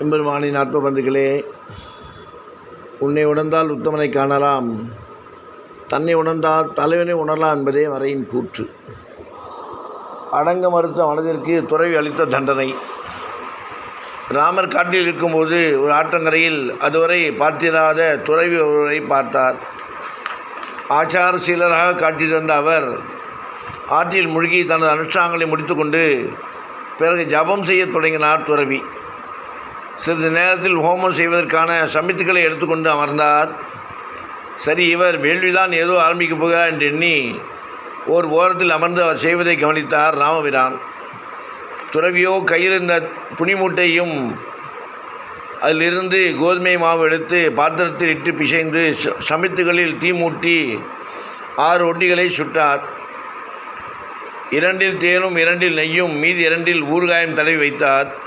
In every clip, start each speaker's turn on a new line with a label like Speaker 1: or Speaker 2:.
Speaker 1: எம்பெருமானின் ஆத்மபந்துகளே உன்னை உணர்ந்தால் உத்தமனை காணலாம். தன்னை உணர்ந்தால் தலைவனை உணரலாம் என்பதே வரையின் கூற்று. அடங்க மறுத்த மனதிற்கு துறவி அளித்த தண்டனை. ராமர் காட்டில் இருக்கும்போது ஒரு ஆற்றங்கரையில் அதுவரை பார்த்திராத துறவி ஒருவரை பார்த்தார். ஆச்சார சீலராக காட்சி தந்த அவர் ஆற்றில் மூழ்கி தனது அனுஷ்டாங்களை முடித்துக்கொண்டு பிறகு ஜபம் செய்யத் தொடங்கினார் துறவி. சிறிது நேரத்தில் ஹோமம் செய்வதற்கான சமித்துக்களை எடுத்துக்கொண்டு அமர்ந்தார். சரி இவர் வேள்விதான் ஏதோ ஆரம்பிக்கப் போகிறார் என்று எண்ணி ஓர் ஓரத்தில் அமர்ந்து அவர் செய்வதை கவனித்தார் ராமபிரான். துறவியோ கையில் இருந்த துணிமூட்டையும் அதிலிருந்து கோதுமை மாவு எடுத்து பாத்திரத்தில் இட்டு பிசைந்து ச- சமித்துகளில் தீ மூட்டி ஆறு ஒட்டிகளை சுட்டார். இரண்டில் தேனும் இரண்டில் நெய்யும் மீதி இரண்டில் ஊறுகாயம் தடவி வைத்தார்.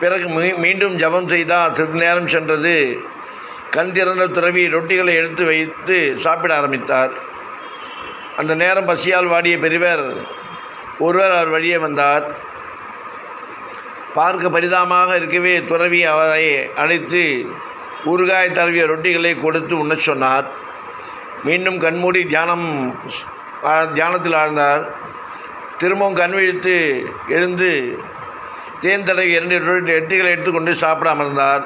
Speaker 1: பிறகு மீ மீண்டும் ஜபம் செய்தால் சிறிது நேரம் சென்றது. கண் திறந்த துறவி ரொட்டிகளை எடுத்து வைத்து சாப்பிட ஆரம்பித்தார். அந்த நேரம் பசியால் வாடிய பெரியவர் ஒருவர் அவர் வழியே வந்தார். பார்க்க பரிதாபமாக இருக்கவே துறவி அவரை அழைத்து ஊறுகாய் தழுவிய ரொட்டிகளை கொடுத்து உண்ணச் சொன்னார். மீண்டும் கண்மூடி தியானம் தியானத்தில் ஆழ்ந்தார். திரும்பவும் கண் விழித்து எழுந்து தேன் தடவி இரண்டு ரொட்டி எட்டுகளை எடுத்துக்கொண்டு சாப்பிடாமல் இருந்தார்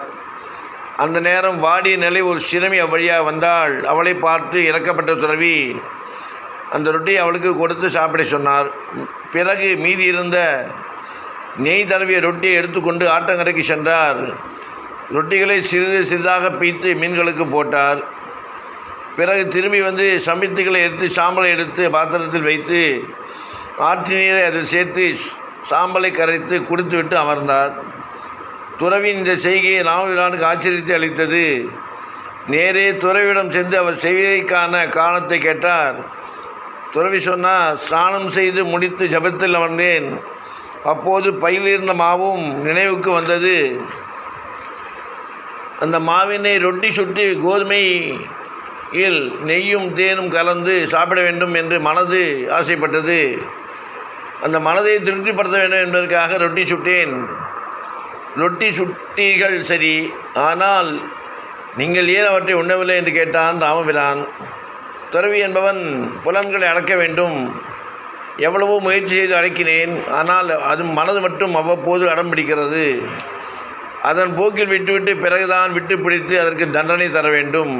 Speaker 1: அந்த நேரம் வாடிய நிலை ஒரு சிறுமி அவ்வழியாக வந்தாள். அவளை பார்த்து இறக்கப்பட்ட துறவி அந்த ரொட்டியை அவளுக்கு கொடுத்து சாப்பிட சொன்னார். பிறகு மீதி இருந்த நெய் தடவிய ரொட்டியை எடுத்துக்கொண்டு ஆட்டங்கரைக்கு சென்றார். ரொட்டிகளை சிறிது சிறிதாக பீத்து மீன்களுக்கு போட்டார். பிறகு திரும்பி வந்து சமித்துகளை எடுத்து சாம்பலை எடுத்து பாத்திரத்தில் வைத்து ஆற்று நீரை அதில் சேர்த்து சாம்பலை கரைத்து குடித்துவிட்டு அமர்ந்தார். துறவின் இந்த செய்கையை ராமபிரானுக்கு ஆச்சரியத்தை அளித்தது. நேரே துறவியிடம் சென்று அவர் செய்கைக்கான காரணத்தை கேட்டார். துறவி சொன்னார் ஸ்நானம் செய்து முடித்து ஜபத்தில் அமர்ந்தேன். அப்போது பயிலிருந்த மாவும் நினைவுக்கு வந்தது. அந்த மாவினை ரொட்டி சுட்டி கோதுமையில் நெய்யும் தேனும் கலந்து சாப்பிட வேண்டும் என்று மனது ஆசைப்பட்டது. அந்த மனதை திருப்திப்படுத்த வேண்டும் என்பதற்காக ரொட்டி சுட்டேன். ரொட்டி சுட்டீர்கள் சரி. ஆனால் நீங்கள் ஏன் அவற்றை உண்ணவில்லை என்று கேட்டான் ராமபிரான். துறவி என்பவன் புலன்களை அடக்க வேண்டும். எவ்வளவோ முயற்சி செய்து அழைக்கினேன் ஆனால் அது மனது மட்டும் அவ்வப்போது அடம் பிடிக்கிறது. அதன் போக்கில் விட்டுவிட்டு பிறகுதான் விட்டு பிடித்து அதற்கு தண்டனை தர வேண்டும்.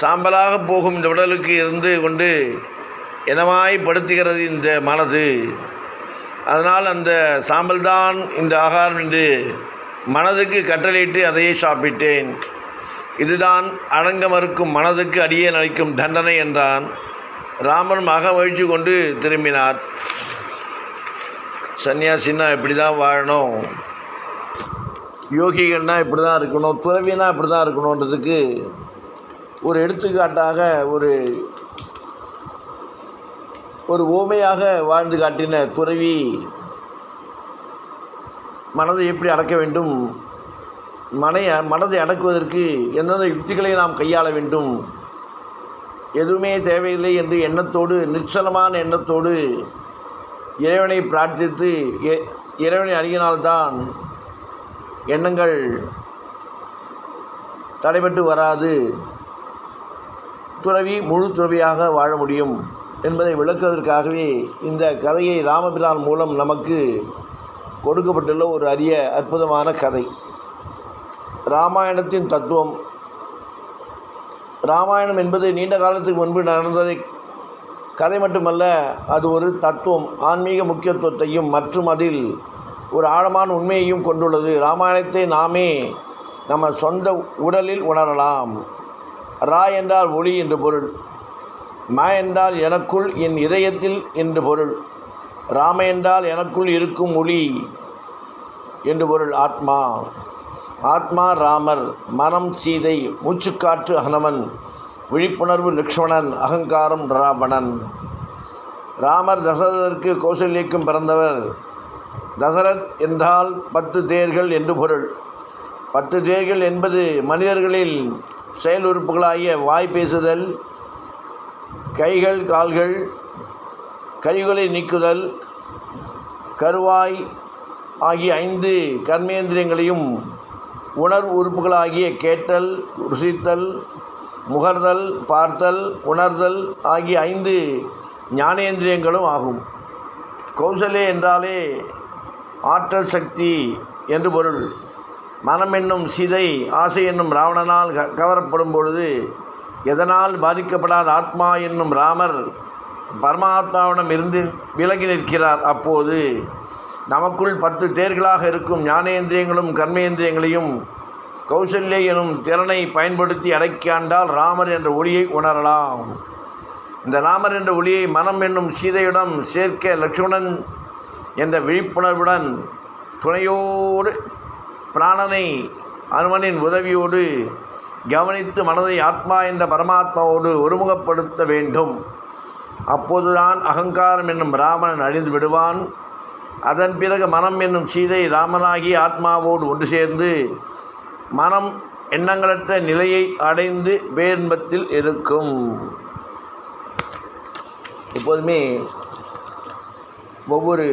Speaker 1: சாம்பலாக போகும் இந்த உடலுக்கு இருந்து கொண்டு எனமாய் படுத்துகிறது இந்த மனது. அதனால் அந்த சாம்பல்தான் இந்த ஆகாரம் என்று மனதுக்கு கட்டளையிட்டு அதையே சாப்பிட்டேன். இதுதான் அடங்க மறுக்கும் மனதுக்கு அடியே அளிக்கும் தண்டனை என்றான். ராமன் மக மகிழ்ச்சி கொண்டு திரும்பினார். சன்னியாசின்னா இப்படி தான் வாழணும். யோகிகள்னால் இப்படி தான் இருக்கணும். துறவினா இப்படி தான் இருக்கணுன்றதுக்கு ஒரு எடுத்துக்காட்டாக ஒரு ஒரு ஓமையாக வாழ்ந்து காட்டின துறவி மனதை எப்படி அடக்க வேண்டும்? மனை மனதை அடக்குவதற்கு எந்தெந்த யுக்திகளை நாம் கையாள வேண்டும்? எதுவுமே தேவையில்லை என்று எண்ணத்தோடு நிச்சலமான எண்ணத்தோடு இறைவனை பிரார்த்தித்து இ- இறைவனை அணுகினால்தான் எண்ணங்கள் தடைபட்டு வராது. துறவி முழு துறவியாக வாழ முடியும். என்பதை விளக்குவதற்காகவே இந்த கதையை ராமபிரான் மூலம் நமக்கு கொடுக்கப்பட்டுள்ள ஒரு அரிய அற்புதமான கதை. ராமாயணத்தின் தத்துவம். ராமாயணம் என்பது நீண்ட காலத்துக்கு முன்பு நடந்ததை கதை மட்டுமல்ல அது ஒரு தத்துவம். ஆன்மீக முக்கியத்துவத்தையும் மற்றும் அதில் ஒரு ஆழமான உண்மையையும் கொண்டுள்ளது. ராமாயணத்தை நாமே நம்ம சொந்த உடலில் உணரலாம். ரா என்றால் ஒளி என்று பொருள். ம என்றால் எனக்குள் என் இதயத்தில் என்று பொருள். ராம என்றால் எனக்குள் இருக்கும் ஒளி என்று பொருள் ஆத்மா. ஆத்மா ராமர் மனம் சீதை மூச்சுக்காற்று ஹனுமன் விழிப்புணர்வு லக்ஷ்மணன் அகங்காரம் ராவணன். ராமர் தசரதற்கு கௌசல்யக்கும் பிறந்தவர். தசரத் என்றால் பத்து தேர்கள் என்று பொருள். பத்து தேர்கள் என்பது மனிதர்களில் செயல் உறுப்புகளாகிய வாய் பேசுதல் கைகள் கால்கள் கழிவுகளை நீக்குதல் கருவாய் ஆகிய ஐந்து கர்மேந்திரியங்களையும் உணர்வு உறுப்புகளாகிய கேட்டல் ருசித்தல் முகர்தல் பார்த்தல் உணர்தல் ஆகிய ஐந்து ஞானேந்திரியங்களும் ஆகும். கௌசலே என்றாலே ஆற்றல் சக்தி என்று பொருள். மனம் என்னும் சீதை ஆசை என்னும் ராவணனால் க கவரப்படும் பொழுது எதனால் பாதிக்கப்படாத ஆத்மா என்னும் ராமர் பரமாத்மாவிடம் இருந்து விலகி நிற்கிறார். அப்போது நமக்குள் பத்து தேர்களாக இருக்கும் ஞானேந்திரியங்களும் கர்மேந்திரியங்களையும் கௌசல்ய எனும் திறனை பயன்படுத்தி அடைக்காண்டால் ராமர் என்ற ஒளியை உணரலாம். இந்த ராமர் என்ற ஒளியை மனம் என்னும் சீதையுடன் சேர்க்க லட்சுமணன் என்ற விழிப்புணர்வுடன் துணையோடு பிராணனை அனுமனின் உதவியோடு கவனித்து மனதை ஆத்மா என்ற பரமாத்மாவோடு ஒருமுகப்படுத்த வேண்டும். அப்போதுதான் அகங்காரம் என்னும் ராமன் அழிந்து விடுவான். அதன் பிறகு மனம் என்னும் சீதை ராமனாகி ஆத்மாவோடு ஒன்று சேர்ந்து மனம் எண்ணங்களற்ற நிலையை அடைந்து பேரின்பத்தில் இருக்கும். எப்போதுமே ஒவ்வொரு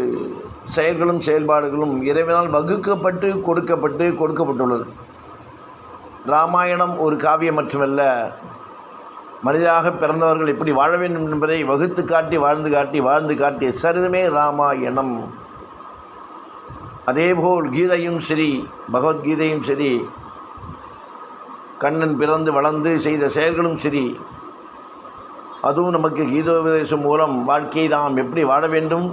Speaker 1: செயல்களும் செயல்பாடுகளும் இறைவனால் வகுக்கப்பட்டு கொடுக்கப்பட்டு கொடுக்கப்பட்டுள்ளது. ராமாயணம் ஒரு காவியம் மட்டுமல்ல. மனிதாக பிறந்தவர்கள் எப்படி வாழ வேண்டும் என்பதை வகுத்து காட்டி வாழ்ந்து காட்டி வாழ்ந்து காட்டிய சரிதமே ராமாயணம். அதேபோல் கீதையும் சரி பகவத்கீதையும் சரி கண்ணன் பிறந்து வளர்ந்து செய்த செயல்களும் சரி அதுவும் நமக்கு கீதோபதேசம் மூலம் வாழ்க்கையை நாம் எப்படி வாழ வேண்டும்?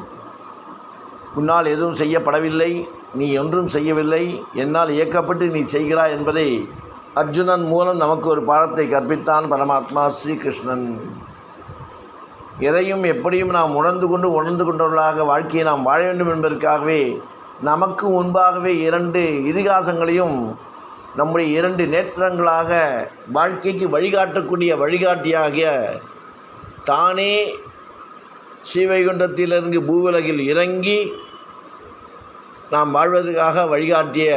Speaker 1: உன்னால் எதுவும் செய்யப்படவில்லை நீ ஒன்றும் செய்யவில்லை என்னால் இயக்கப்பட்டு நீ செய்கிறாய் என்பதை அர்ஜுனன் மூலம் நமக்கு ஒரு பாடத்தை கற்பித்தான் பரமாத்மா ஸ்ரீகிருஷ்ணன். எதையும் எப்படியும் நாம் உணர்ந்து கொண்டு உணர்ந்து கொண்டவர்களாக வாழ்க்கையை நாம் வாழ வேண்டும் என்பதற்காகவே நமக்கு முன்பாகவே இரண்டு இதிகாசங்களையும் நம்முடைய இரண்டு நேற்றங்களாக வாழ்க்கைக்கு வழிகாட்டக்கூடிய வழிகாட்டியாகிய தானே ஸ்ரீவைகுண்டத்திலிருந்து பூவுலகில் இறங்கி நாம் வாழ்வதற்காக வழிகாட்டிய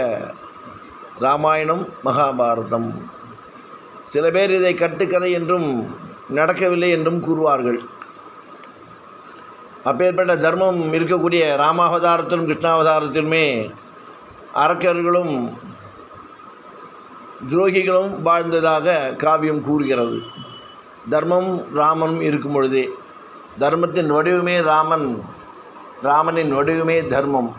Speaker 1: ராமாயணம் மகாபாரதம். சில பேர் இதை கட்டுக்கதை என்றும் நடக்கவில்லை என்றும் கூறுவார்கள். அப்பேற்பட்ட தர்மம் இருக்கக்கூடிய ராமாவதாரத்திலும் கிருஷ்ணாவதாரத்திலுமே அரக்கர்களும் துரோகிகளும் வாழ்ந்ததாக காவியம் கூறுகிறது. தர்மம் ராமனும் இருக்கும் பொழுதே தர்மத்தின் வடிவமே ராமன் ராமனின் வடிவமே தர்மம்.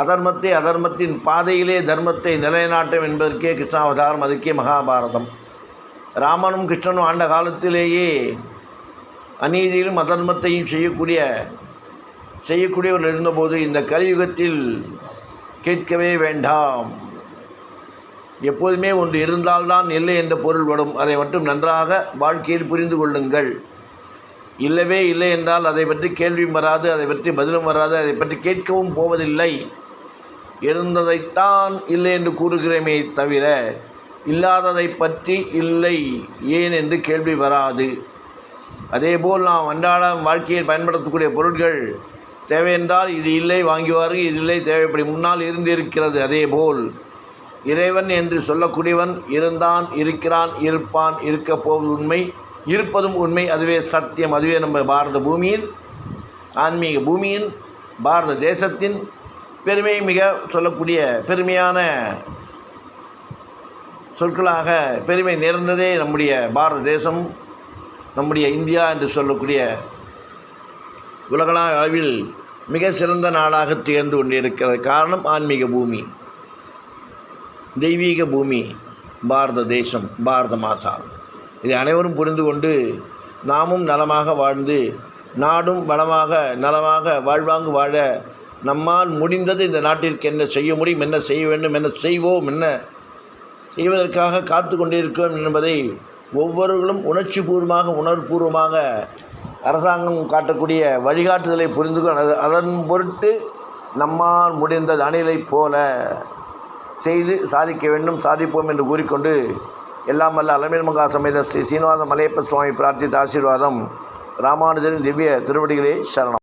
Speaker 1: அதர்மத்தை அதர்மத்தின் பாதையிலே தர்மத்தை நிலைநாட்டும் என்பதற்கே கிருஷ்ணாவதாரம் அதுக்கே மகாபாரதம். ராமனும் கிருஷ்ணனும் ஆண்ட காலத்திலேயே அநீதியிலும் அதர்மத்தையும் செய்யக்கூடிய செய்யக்கூடியவர்கள் இருந்தபோது இந்த கலியுகத்தில் கேட்கவே வேண்டாம். எப்போதுமே ஒன்று இருந்தால்தான் இல்லை என்ற பொருள் வரும். அதை மட்டும் நன்றாக வாழ்க்கையில் புரிந்து கொள்ளுங்கள். இல்லவே இல்லை என்றால் அதை பற்றி கேள்வியும் வராது அதை பற்றி பதிலும் வராது அதை பற்றி கேட்கவும் போவதில்லை. இருந்ததைத்தான் இல்லை என்று கூறுகிறேமே தவிர இல்லாததை பற்றி இல்லை ஏன் என்று கேள்வி வராது. அதேபோல் நாம் அன்றாட வாழ்க்கையில் பயன்படுத்தக்கூடிய பொருட்கள் தேவையென்றால் இது இல்லை வாங்குவார்கள் இது இல்லை தேவைப்படி முன்னால் இருந்திருக்கிறது. அதேபோல் இறைவன் என்று சொல்லக்கூடியவன் இருந்தான் இருக்கிறான் இருப்பான் இருக்கப் போவது உண்மை இருப்பதும் உண்மை அதுவே சத்தியம் அதுவே நம்ம பாரத பூமியின் ஆன்மீக பூமியின் பாரத தேசத்தின் பெருமை மிக சொல்லக்கூடிய பெருமையான சொற்களாக பெருமை நேர்ந்ததே நம்முடைய பாரத தேசம் நம்முடைய இந்தியா என்று சொல்லக்கூடிய உலகளாக அளவில் மிக சிறந்த நாடாக திகழ்ந்து கொண்டிருக்கிறது காரணம் ஆன்மீக பூமி தெய்வீக பூமி பாரத தேசம் பாரத மாதா. இதை அனைவரும் புரிந்து கொண்டு நாமும் நலமாக வாழ்ந்து நாடும் வளமாக நலமாக வாழ்வாங்கு வாழ நம்மால் முடிந்தது இந்த நாட்டிற்கு என்ன செய்ய முடியும் என்ன செய்ய வேண்டும் என்ன செய்வோம் என்ன செய்வதற்காக காத்து கொண்டிருக்கிறோம் என்பதை ஒவ்வொருவர்களும் உணர்ச்சி பூர்வமாக உணர்வுபூர்வமாக அரசாங்கம் காட்டக்கூடிய வழிகாட்டுதலை புரிந்து அதன் பொருட்டு நம்மால் முடிந்த அணிலைப் போல செய்து சாதிக்க வேண்டும் சாதிப்போம் என்று கூறிக்கொண்டு எல்லாம் வல்ல அலமீர் மகா சமேத ஸ்ரீ சீனிவாச மலையப்ப சுவாமி பிரார்த்தித்த ஆசீர்வாதம் ராமானுஜரின் திவ்ய திருவடிகளே சரணம்.